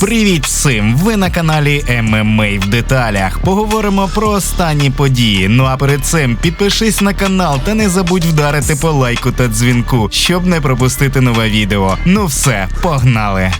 Привіт всім! Ви на каналі ММА в деталях. Поговоримо про останні події. Ну а перед цим підпишись на канал та не забудь вдарити по лайку та дзвінку, щоб не пропустити нове відео. Ну все, погнали!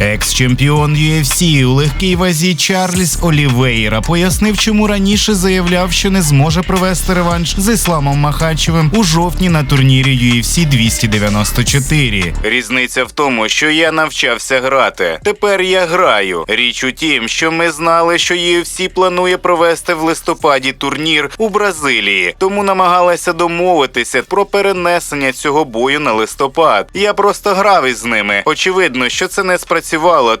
Екс-чемпіон UFC у легкій вазі Чарльз Олівейра пояснив, чому раніше заявляв, що не зможе провести реванш з Ісламом Махачевим у жовтні на турнірі UFC 294. Різниця в тому, що я навчався грати. Тепер я граю. Річ у тім, що ми знали, що UFC планує провести в листопаді турнір у Бразилії, тому намагалася домовитися про перенесення цього бою на листопад. Я просто грав із ними. Очевидно, що це не спрацювало,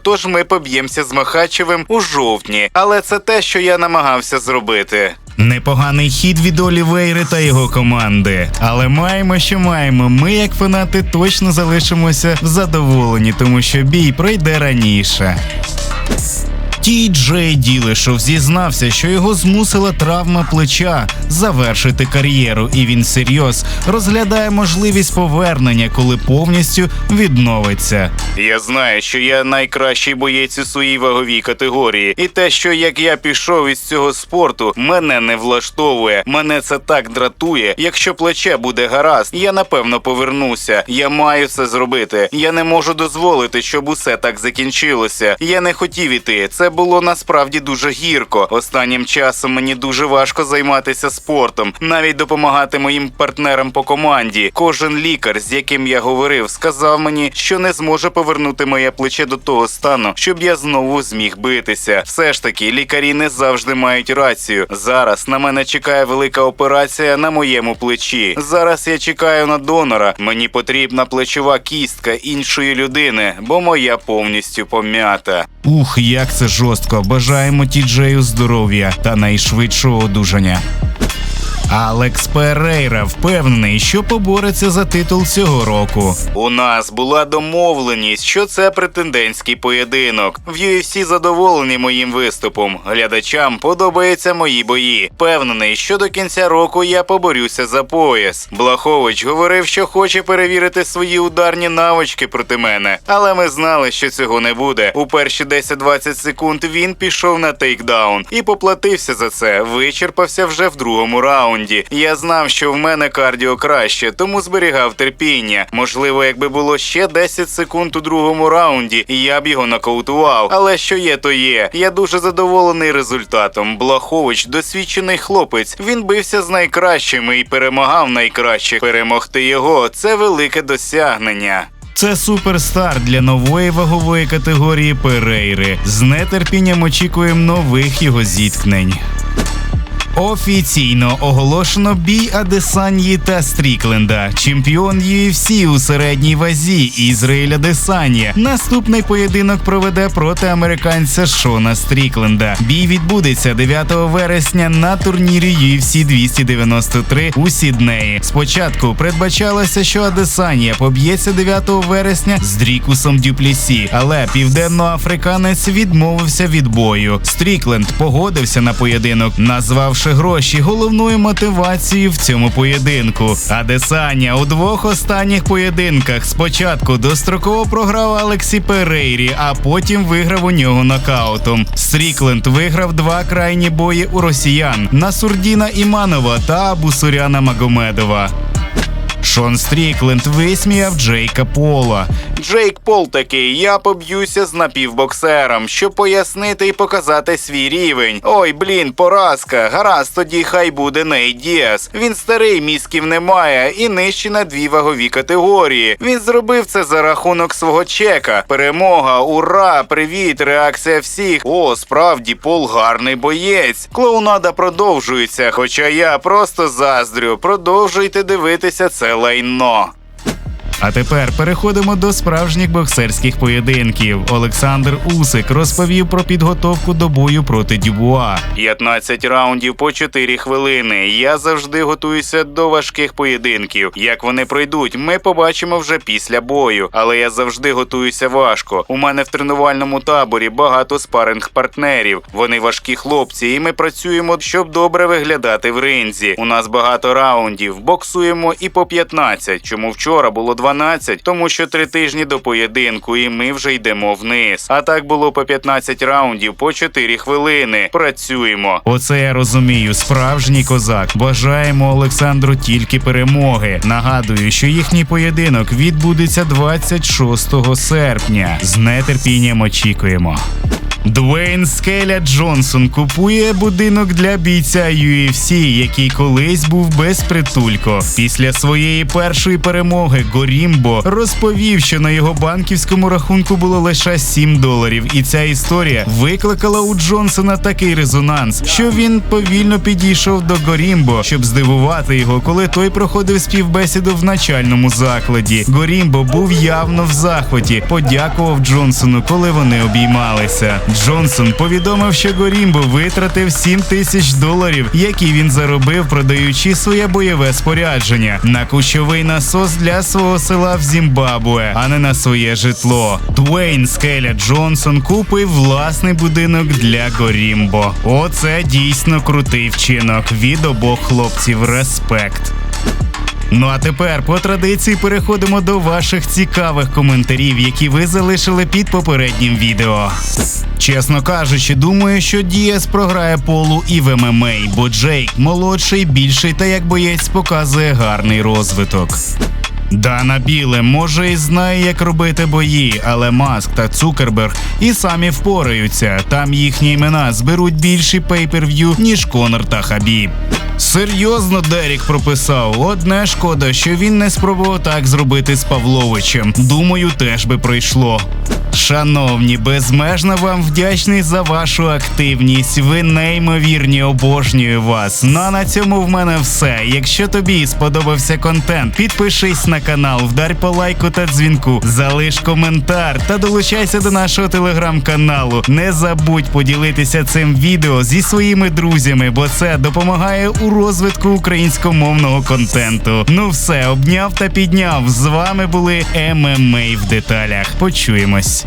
тож ми поб'ємося з Махачевим у жовтні. Але це те, що я намагався зробити. Непоганий хід від Олівейри та його команди. Але маємо, що маємо. Ми, як фанати, точно залишимося задоволені, тому що бій пройде раніше. Ті Джей Ділешов зізнався, що його змусила травма плеча завершити кар'єру, і він серйоз розглядає можливість повернення, коли повністю відновиться. Я знаю, що я найкращий боєць у своїй ваговій категорії, і те, що як я пішов із цього спорту, мене не влаштовує. Мене це так дратує. Якщо плече буде гаразд, я напевно повернуся. Я маю це зробити. Я не можу дозволити, щоб усе так закінчилося. Я не хотів іти. Це було насправді дуже гірко. Останнім часом мені дуже важко займатися спортом, навіть допомагати моїм партнерам по команді. Кожен лікар, з яким я говорив, сказав мені, що не зможе повернути моє плече до того стану, щоб я знову зміг битися. Все ж таки, лікарі не завжди мають рацію. Зараз на мене чекає велика операція на моєму плечі. Зараз я чекаю на донора. Мені потрібна плечова кістка іншої людини, бо моя повністю пом'ята. Ух, як це жорстко. Бажаємо тіджею здоров'я та найшвидшого одужання. Алекс Перейра впевнений, що побореться за титул цього року. У нас була домовленість, що це претендентський поєдинок. В UFC задоволені моїм виступом. Глядачам подобаються мої бої. Впевнений, що до кінця року я поборюся за пояс. Блахович говорив, що хоче перевірити свої ударні навички проти мене, але ми знали, що цього не буде. У перші 10-20 секунд він пішов на тейкдаун і поплатився за це. Вичерпався вже в другому раунді. Я знав, що в мене кардіо краще, тому зберігав терпіння. Можливо, якби було ще 10 секунд у другому раунді, я б його нокаутував. Але що є, то є. Я дуже задоволений результатом. Блахович досвідчений хлопець. Він бився з найкращими і перемагав найкращих. Перемогти його це велике досягнення. Це суперстар для нової вагової категорії Перейри. З нетерпінням очікуємо нових його зіткнень. Офіційно оголошено бій Адесанії та Стрікленда. Чемпіон UFC у середній вазі Ізраїль Адесанія. Наступний поєдинок проведе проти американця Шона Стрікленда. Бій відбудеться 9 вересня на турнірі UFC 293 у Сіднеї. Спочатку передбачалося, що Адесанія поб'ється 9 вересня з Дрікусом Дюплісі, але південноафриканець відмовився від бою. Стрікленд погодився на поєдинок, назвавши гроші головною мотивацією в цьому поєдинку. Адесаня у двох останніх поєдинках спочатку достроково програв Алексі Перейрі, а потім виграв у нього нокаутом. Стрікленд виграв два крайні бої у росіян Насурдіна Іманова та Абусуряна Магомедова. Шон Стрікленд висміяв Джейка Пола. Джейк Пол такий, я поб'юся з напівбоксером, щоб пояснити і показати свій рівень. Ой, блін, поразка. Гаразд, тоді хай буде Ней Діас. Він старий, мізків немає і нижче на дві вагові категорії. Він зробив це за рахунок свого чека. Перемога, ура, привіт, реакція всіх. О, справді, Пол гарний боєць. Клоунада продовжується, хоча я просто заздрю. Продовжуйте дивитися це лайно. А тепер переходимо до справжніх боксерських поєдинків. Олександр Усик розповів про підготовку до бою проти Дюбуа. 15 раундів по 4 хвилини. Я завжди готуюся до важких поєдинків. Як вони пройдуть, ми побачимо вже після бою. Але я завжди готуюся важко. У мене в тренувальному таборі багато спаринг партнерів. Вони важкі хлопці, і ми працюємо, щоб добре виглядати в ринзі. У нас багато раундів. Боксуємо і по 15, чому вчора було 20 12, тому що три тижні до поєдинку, і ми вже йдемо вниз. А так було по 15 раундів, по 4 хвилини. Працюємо. Оце я розумію. Справжній козак. Бажаємо Олександру тільки перемоги. Нагадую, що їхній поєдинок відбудеться 26 серпня. З нетерпінням очікуємо. Дуейн Скеля Джонсон купує будинок для бійця UFC, який колись був безпритулько. Після своєї першої перемоги Горімбо розповів, що на його банківському рахунку було лише 7 доларів, і ця історія викликала у Джонсона такий резонанс, що він повільно підійшов до Горімбо, щоб здивувати його, коли той проходив співбесіду в начальному закладі. Горімбо був явно в захваті, подякував Джонсону, коли вони обіймалися. Джонсон повідомив, що Горімбо витратив 7 тисяч доларів, які він заробив, продаючи своє бойове спорядження на кущовий насос для свого села в Зімбабве, а не на своє житло. Дуейн Скеля Джонсон купив власний будинок для Горімбо. Оце дійсно крутий вчинок. Від обох хлопців респект. Ну а тепер по традиції переходимо до ваших цікавих коментарів, які ви залишили під попереднім відео. Чесно кажучи, думаю, що Діас програє полу і в ММА, бо Джейк молодший, більший та як боєць показує гарний розвиток. Дана Біле може і знає, як робити бої, але Маск та Цукерберг і самі впораються. Там їхні імена зберуть більші пейперв'ю, ніж Конор та Хабіб. Серйозно Дерік прописав. Одне шкода, що він не спробував так зробити з Павловичем. Думаю, теж би пройшло. Шановні, безмежно вам вдячний за вашу активність. Ви неймовірні, обожнюю вас. Ну а на цьому в мене все. Якщо тобі сподобався контент, підпишись на канал, вдарь по лайку та дзвінку, залиш коментар та долучайся до нашого телеграм-каналу. Не забудь поділитися цим відео зі своїми друзями, бо це допомагає у розвитку українськомовного контенту. Ну все, обняв та підняв. З вами були ММА в деталях. Почуємось.